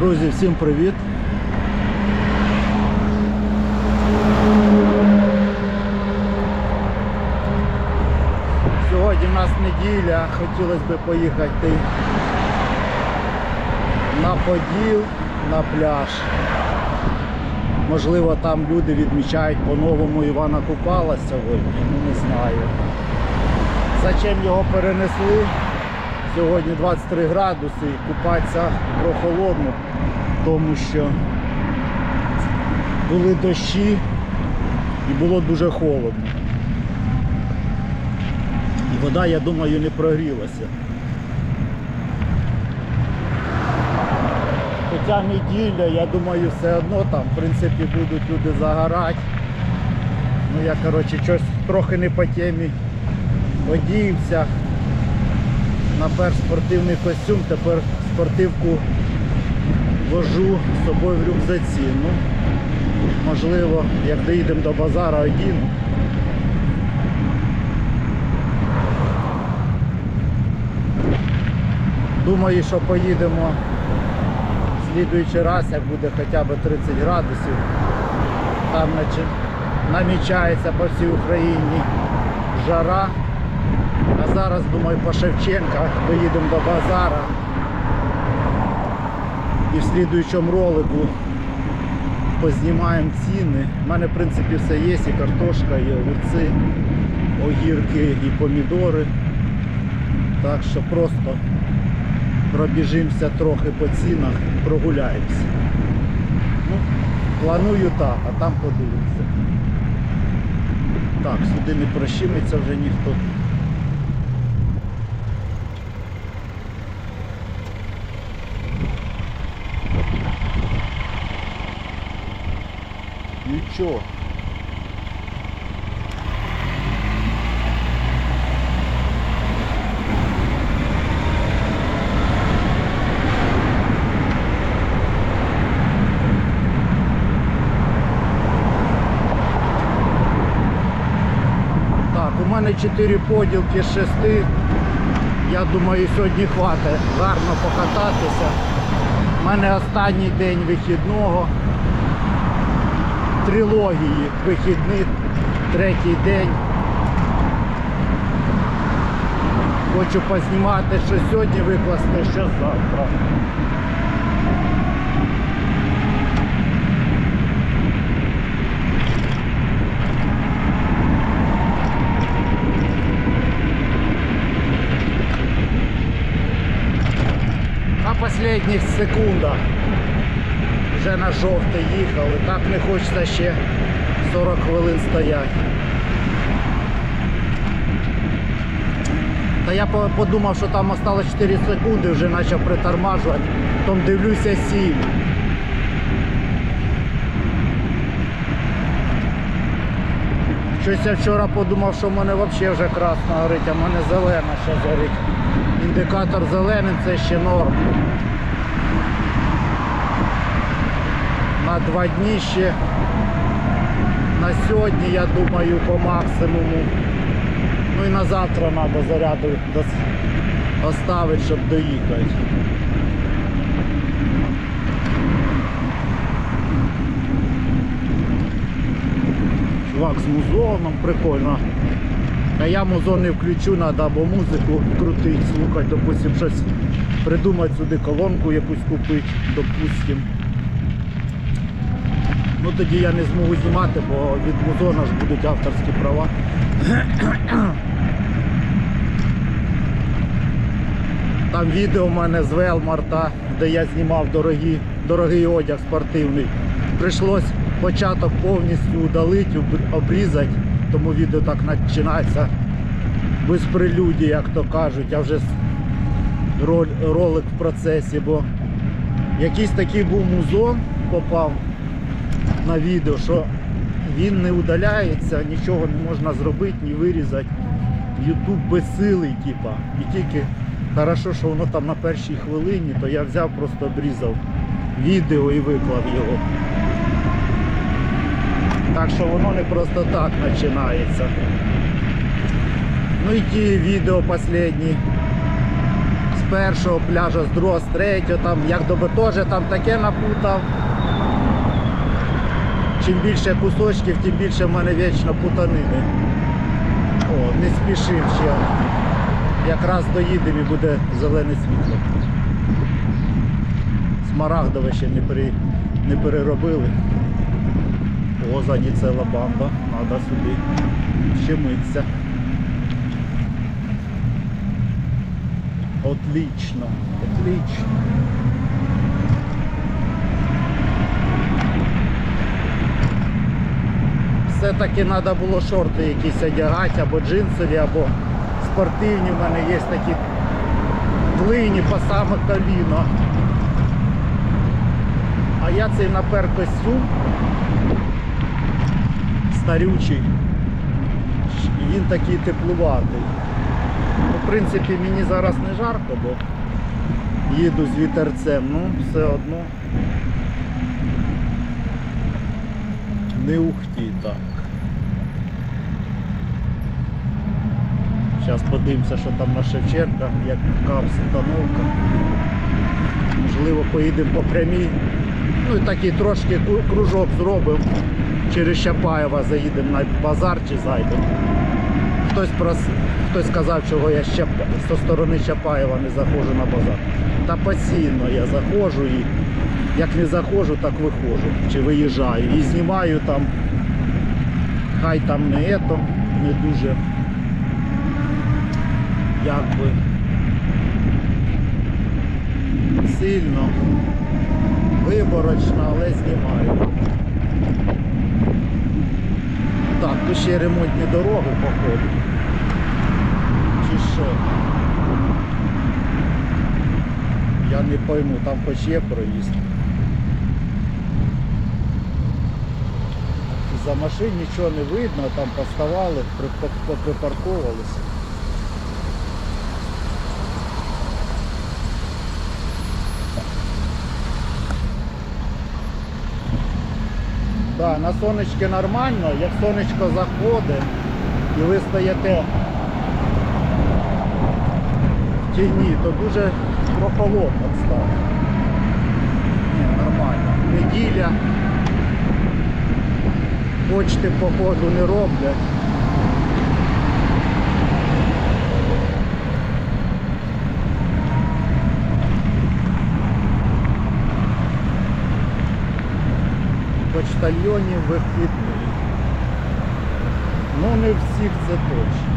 Друзі, всім привіт! Сьогодні в нас неділя, хотілося б поїхати на Поділ, на пляж. Можливо, там люди відмічають по-новому Івана Купала сьогодні, ну не знаю. Зачем його перенесли? Сьогодні 23 градуси і купатися прохолодно, тому що були дощі і було дуже холодно. І вода, я думаю, не прогрілася. Хоча неділя, я думаю, все одно там, в принципі, будуть люди загорати. Ну я, коротше, щось трохи не по темі одівся. Напер спортивний костюм, тепер спортивку вожу з собою в рюкзаці. Ну, можливо, як доїдемо до базара одіну. Думаю, що поїдемо в слідуючий раз, як буде хоча б 30 градусів. Там намічається по всій Україні жара. А зараз, думаю, по Шевченка доїдемо до базара. І в слідуючому ролику познімаємо ціни. У мене в принципі все є, і картошка, і огурці, огірки, і помідори. Так що просто пробіжимося трохи по цінах, прогуляємося. Ну, планую так, а там подивимося. Так, сюди не прощимиться вже ніхто. Нічого. Так, у мене 4 поділки з 6. Я думаю, сьогодні хватить гарно покататися. У мене останній день вихідного. Трилогії вихідних, третій день. Хочу познімати, що сьогодні викласти, що завтра. На последніх секундах вже на жовте їхали. Так не хочеться ще 40 хвилин стояти. Та я подумав, що там осталось 4 секунди, вже почав притормажувати. Потім дивлюся 7. Щось я вчора подумав, що в мене взагалі вже красно горить, а в мене зелена ще горить. Індикатор зелений це ще норм. На два дні ще. На сьогодні, я думаю, по максимуму. Ну і на завтра треба заряду оставити, щоб доїхати. Чувак з музоном, прикольно. А я музон не включу, треба або музику крутити, слухати, допустим, щось придумати сюди колонку якусь купити, допустим. Ну тоді я не зможу знімати, бо від музона ж будуть авторські права. Там відео в мене з Велмарта, де я знімав дорогі, дорогий одяг спортивний. Прийшлось початок повністю удалити, обрізати, тому відео так починається без прелюдії, як то кажуть, а вже ролик в процесі, бо якийсь такий був музон попав на відео, що він не удаляється, нічого не можна зробити, ні вирізати. Ютуб безсилий, типа. І тільки хорошо, що воно там на першій хвилині, то я взяв, просто обрізав відео і виклав його. Так що воно не просто так починається. Ну і ті відео останні з першого пляжу, з другого, з третього, там, як доби теж там таке напутав. Чим більше кусочків, тим більше в мене вічно путанини. О, не спішив ще. Якраз доїдемо і буде зелене світло. Смарагдове ще не, при, не переробили. О, ззаді ціла банда. Треба сюди щемитися. Отлично, отлично. Все-таки треба було шорти якісь одягати, або джинсові, або спортивні. У мене є такі длинні по саме коліно. А я цей напер костюм старючий. І він такий теплуватий. Ну, в принципі, мені зараз не жарко, бо їду з вітерцем, ну все одно. Не ухті так. Зараз подивимося, що там на Шевченка, як капс установка. Можливо, поїдемо по прямій. Ну і такий трошки кружок зробимо. Через Чапаєва заїдемо на базар чи зайдемо. Хтось прос... хтось сказав, чого я ще зі сторони Чапаєва не заходжу на базар. Та постійно я заходжу і як не заходжу, так виходжу. Чи виїжджаю. І знімаю там. Хай там не ето, не дуже якби сильно, виборочно, але знімаю. Так, тут ще ремонтні дороги походу. Чи що? Я не пойму, там хоч є проїзд. За машин нічого не видно, там поставали, припа- припарковувалися. Да, на сонечки нормально, як сонечко заходить і ви стоїте в тіні, то дуже прохолодно стане. Ні, нормально. Неділя. Почти походу не роблять. почтальйонів вихідний. Ну не всіх це точно.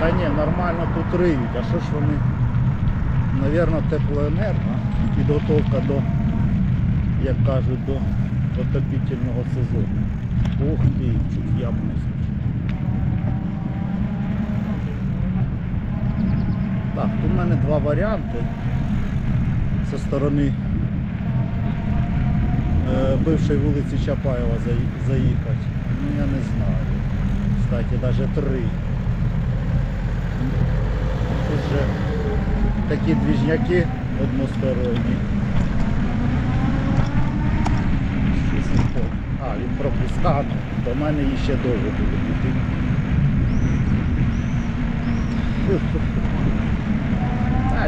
Та ні, нормально тут риють, а що ж вони? Навірно, теплоенерго, підготовка до, як кажуть, до отопительного сезону. Ух ти, чуть яму не. Так, тут в мене два варіанти. Зі сторони е, бившої вулиці Чапаєва заї- заїхати. Ну я не знаю. Кстати, навіть три. Тут же такі двіжняки односторонні. А, він пропускав, до мене ще довго буде піти.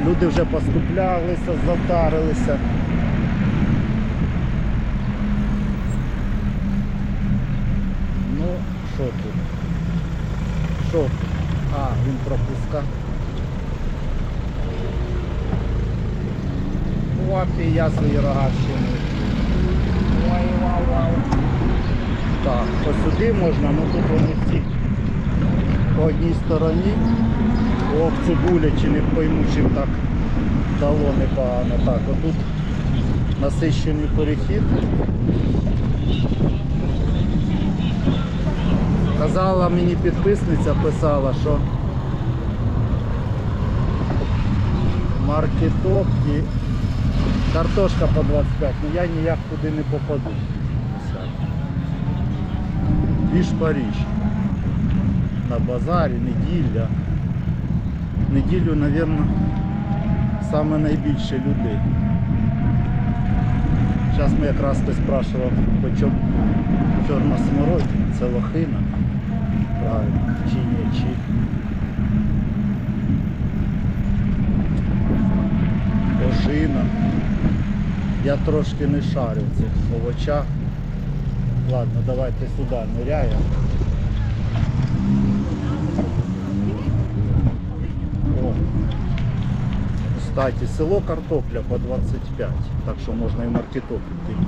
Люди вже поступлялися, завдарилися. Ну, що тут? Що тут? А, він пропуска. Опі, я свої рога щину. Ой, вау, вау. Так, по сюди можна, ну тут вони всі по одній стороні. Ох, цибуля, чи не пойму, чим так дало непогано. Так, отут насищений перехід. Казала мені підписниця, писала, що маркетопки, картошка по 25, ну я ніяк туди не попаду. Біж Паріж. На базарі, неділя. Неділю, мабуть, саме найбільше людей. Зараз ми якраз хтось спрашував, по чому чорна смородина, це лохина. правильно, чи ні, чи. Я трошки не шарю в цих овочах. Ладно, давайте сюди ныряємо. Кстати, село картопля по 25, так що можна і маркетоплю піти.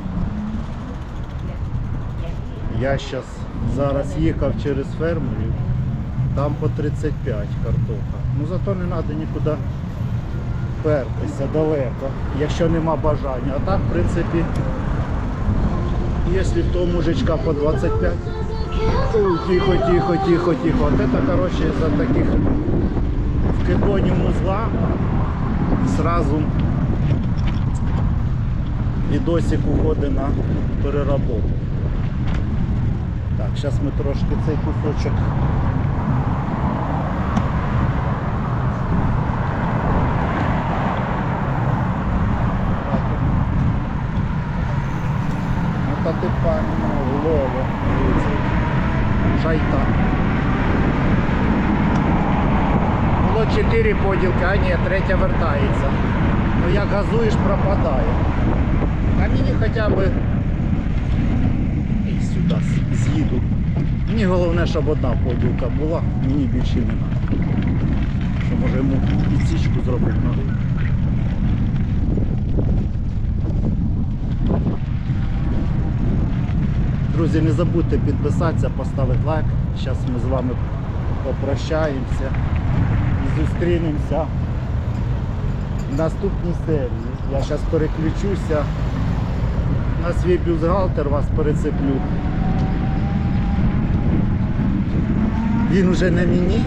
Я щас зараз їхав через фермерів, там по 35 картопа. Ну зато не треба нікуди пертися далеко, якщо нема бажання. А так, в принципі, якщо в того мужичка по 25. Ой, тихо, тихо, тихо, тихо. Вот это, короче, за таких в кедоні музла сразу відосик уходить на переработку. Так, зараз ми трошки цей кусочок. Ну та ти пані голову. Шайта. Було 4 поділки, а ні, третя вертається. Ну як газуєш, пропадає. А мені хоча б і сюди з'їду. Мені головне, щоб одна поділка була, мені більше не треба. Що може йому підсічку зробити ноги. Друзі, не забудьте підписатися, поставити лайк. Зараз ми з вами попрощаємося зустрінемося в наступній серії. Я зараз переключуся на свій бюстгальтер, вас перецеплю. Він уже на мені.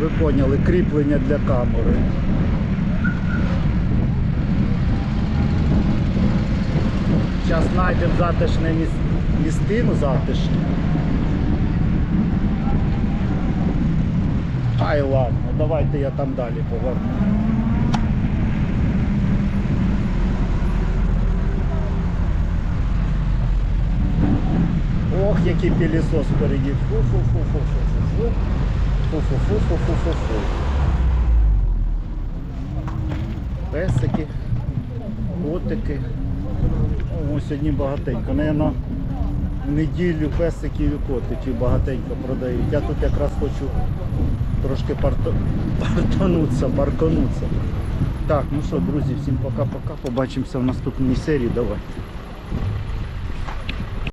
Ви поняли, кріплення для камери. Зараз знайдемо затишне міс... містину затишну. Ай ладно, давайте я там далі поверну. Ох, який пілісос впереді. Фу-фу-фу-фу-фу-фу. Фу-фу-фу-фу-фу-фу-фу. Песики, котики. О, сьогодні багатенько. Наверно, в неділю песиків і котиків багатенько продають. Я тут якраз хочу трошки парто... партануться, паркануться. Так, ну що, друзі, всім пока-пока. Побачимося в наступній серії. Давайте.